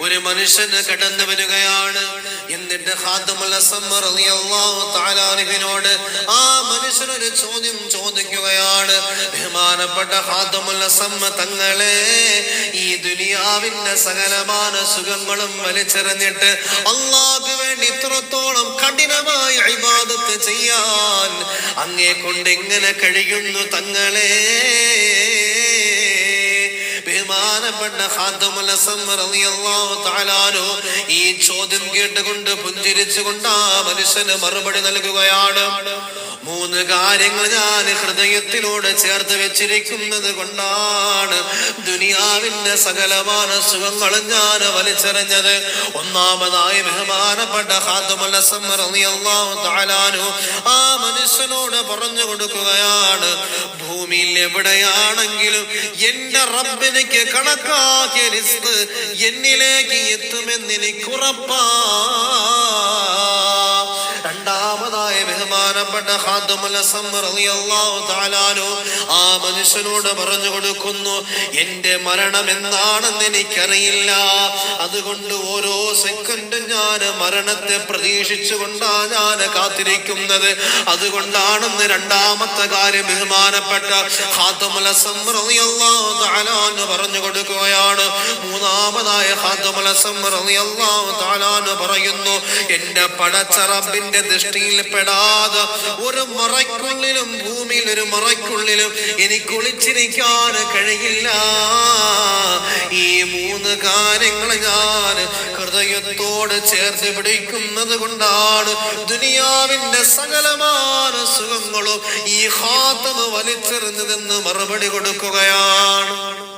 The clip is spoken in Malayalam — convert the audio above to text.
ഒരു മനുഷ്യന് കടന്നു വരികയാണ്. എന്നിട്ട് അൻഹുവിനോട് ആ മനുഷ്യൻ ഒരു ചോദ്യം ചോദിക്കുകയാണ്. ബഹുമാനപ്പെട്ട അസ്സം തങ്ങളെ ഈ ദുനിയാവിന്റെ സകലമാന സുഖങ്ങളും വലിച്ചെറിഞ്ഞിട്ട് അള്ളാഹ് വേണ്ടി ഇത്രത്തോളം അങ്ങേ കൊണ്ട് എങ്ങനെ കഴിയുന്നു തങ്ങളെ? ഈ ചോദ്യം കേട്ടുകൊണ്ട് പുഞ്ചിരിച്ചുകൊണ്ട് ആ മനുഷ്യന് മറുപടി നൽകുകയാണ്. മൂന്ന് കാര്യങ്ങൾ ഞാൻ ഹൃദയത്തിലൂടെ ചേർത്ത് വെച്ചിരിക്കുന്നത് കൊണ്ടാണ്. ദുനിയാവിന്റെ സകലമാന സുഖങ്ങളും ഞാൻ വലിച്ചെറിഞ്ഞത്. ഒന്നാമതായി ബഹുമാനപ്പെട്ട ആ മനുഷ്യനോട് പറഞ്ഞു കൊടുക്കുകയാണ് ഭൂമിയിൽ എവിടെയാണെങ്കിലും എന്റെ റബ്ബിനിക്ക് കണക്കാക്കിയ റിസ്ക് എന്നിലേക്ക് എത്തുമെന്ന് എനിക്ക് ഉറപ്പാ രണ്ടാമതായ ബഹുമാനപ്പെട്ട ആ മനുഷ്യനോട് പറഞ്ഞു കൊടുക്കുന്നു എന്റെ മരണം എന്താണെന്ന് എനിക്കറിയില്ല. അതുകൊണ്ട് ഓരോ സെക്കൻഡും ഞാൻ മരണത്തെ പ്രതീക്ഷിച്ചുകൊണ്ടാ ഞാൻ കാത്തിരിക്കുന്നത്. അതുകൊണ്ടാണെന്ന് രണ്ടാമത്തെ കാര്യം ബഹുമാനപ്പെട്ട പറഞ്ഞു കൊടുക്കുകയാണ്. മൂന്നാമതായ പറയുന്നു എന്റെ പടച്ചറബിന്റെ ദൃഷ്ടിയിൽ ദൃഷ്ടിയിൽ പെടാതെ ഒരു മറയ്ക്കുള്ളിലും ഭൂമിയിൽ ഒരു മറയ്ക്കുള്ളിലും എനിക്ക് ഒളിച്ചിരിക്കാൻ കഴിയില്ല. ഈ മൂന്ന് കാര്യങ്ങൾ ഞാൻ ഹൃദയത്തോട് ചേർത്ത് പിടിക്കുന്നത് കൊണ്ടാണ് ദുനിയാവിന്റെ സകലമായ സുഖങ്ങളും ഈ ഹാത്തമ വലിച്ചെറിഞ്ഞതെന്ന് മറുപടി കൊടുക്കുകയാണ്.